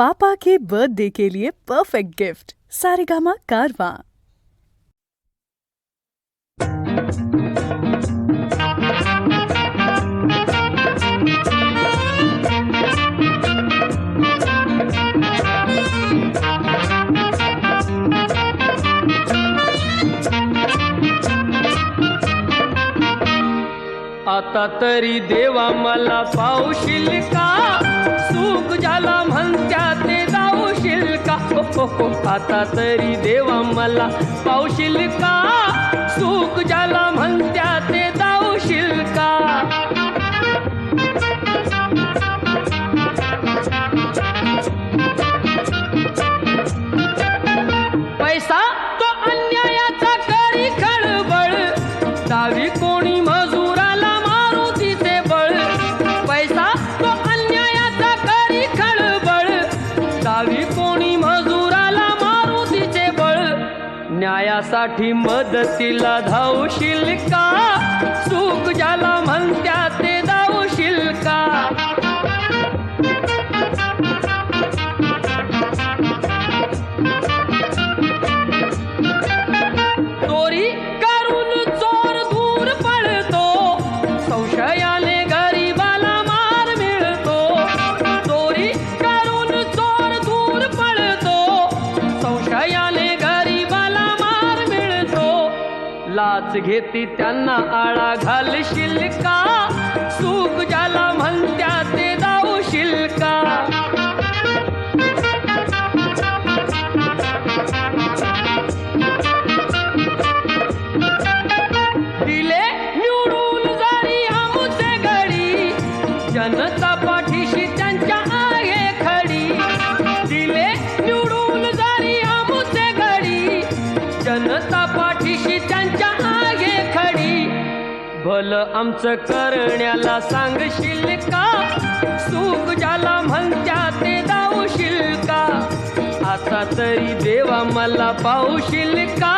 पापा के birthday के लिए perfect gift Saregama कारवा। आता तरी देवा मला पावशील का? सुख झाला का हो, हो, आता तरी देवा मला पावशील का? सुख ज्याला म्हणत्या ते जाऊशील का? पैसा तो न्यायासाठी मदतीला धावशील का? सुख ज्याला म्हणत्या ते लाच घेती त्यांना आळा घालशील का? सुख ज्याला म्हणत्या ते दावशील का? दिले निवडून जरी आमचे घडी जनता भल आमचं करण्याला सांगशील का? सुख ज्याला म्हणत्या ते दावशील का? आता तरी देवा मला पाहूशील का?